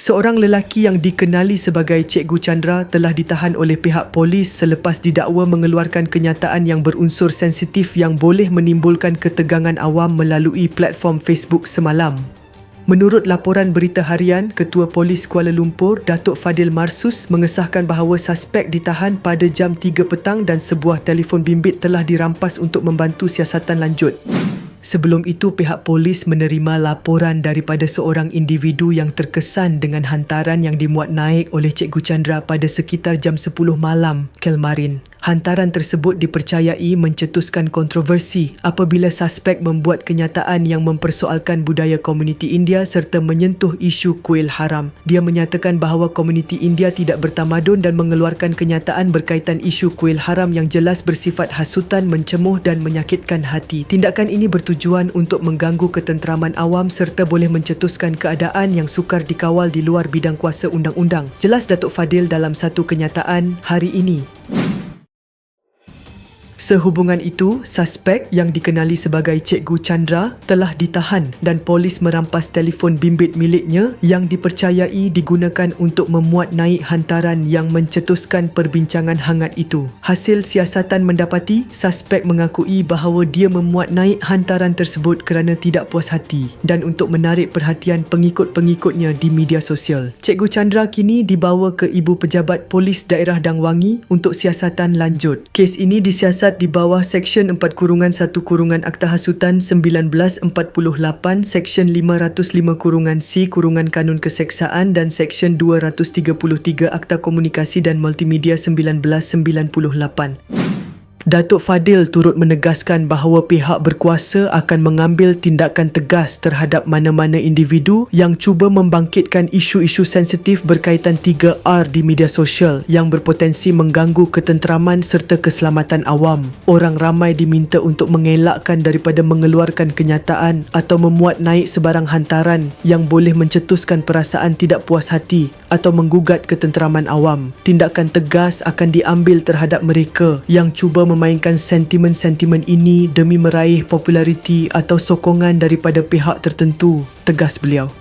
Seorang lelaki yang dikenali sebagai Cikgu Chandra telah ditahan oleh pihak polis selepas didakwa mengeluarkan kenyataan yang berunsur sensitif yang boleh menimbulkan ketegangan awam melalui platform Facebook semalam. Menurut laporan berita harian, Ketua Polis Kuala Lumpur, Datuk Fadil Marsus mengesahkan bahawa suspek ditahan pada jam 3 petang dan sebuah telefon bimbit telah dirampas untuk membantu siasatan lanjut. Sebelum itu, pihak polis menerima laporan daripada seorang individu yang terkesan dengan hantaran yang dimuat naik oleh Cikgu Chandra pada sekitar jam 10 malam Kelmarin. Hantaran tersebut dipercayai mencetuskan kontroversi apabila suspek membuat kenyataan yang mempersoalkan budaya komuniti India serta menyentuh isu kuil haram. Dia menyatakan bahawa komuniti India tidak bertamadun dan mengeluarkan kenyataan berkaitan isu kuil haram yang jelas bersifat hasutan, mencemuh dan menyakitkan hati. Tindakan ini bertujuan untuk mengganggu ketenteraman awam serta boleh mencetuskan keadaan yang sukar dikawal di luar bidang kuasa undang-undang. Jelas Datuk Fadil dalam satu kenyataan hari ini. Sehubungan itu, suspek yang dikenali sebagai Cikgu Chandra telah ditahan dan polis merampas telefon bimbit miliknya yang dipercayai digunakan untuk memuat naik hantaran yang mencetuskan perbincangan hangat itu. Hasil siasatan mendapati, suspek mengakui bahawa dia memuat naik hantaran tersebut kerana tidak puas hati dan untuk menarik perhatian pengikut-pengikutnya di media sosial. Cikgu Chandra kini dibawa ke Ibu Pejabat Polis Daerah Dangwangi untuk siasatan lanjut. Kes ini disiasat di bawah Seksyen 4 kurungan 1 kurungan Akta Hasutan 1948, Seksyen 505 kurungan C kurungan Kanun Keseksaan dan Seksyen 233 Akta Komunikasi dan Multimedia 1998. Datuk Fadil turut menegaskan bahawa pihak berkuasa akan mengambil tindakan tegas terhadap mana-mana individu yang cuba membangkitkan isu-isu sensitif berkaitan 3R di media sosial yang berpotensi mengganggu ketenteraman serta keselamatan awam. Orang ramai diminta untuk mengelakkan daripada mengeluarkan kenyataan atau memuat naik sebarang hantaran yang boleh mencetuskan perasaan tidak puas hati atau menggugat ketenteraman awam. Tindakan tegas akan diambil terhadap mereka yang cuba memainkan sentimen-sentimen ini demi meraih populariti atau sokongan daripada pihak tertentu, tegas beliau.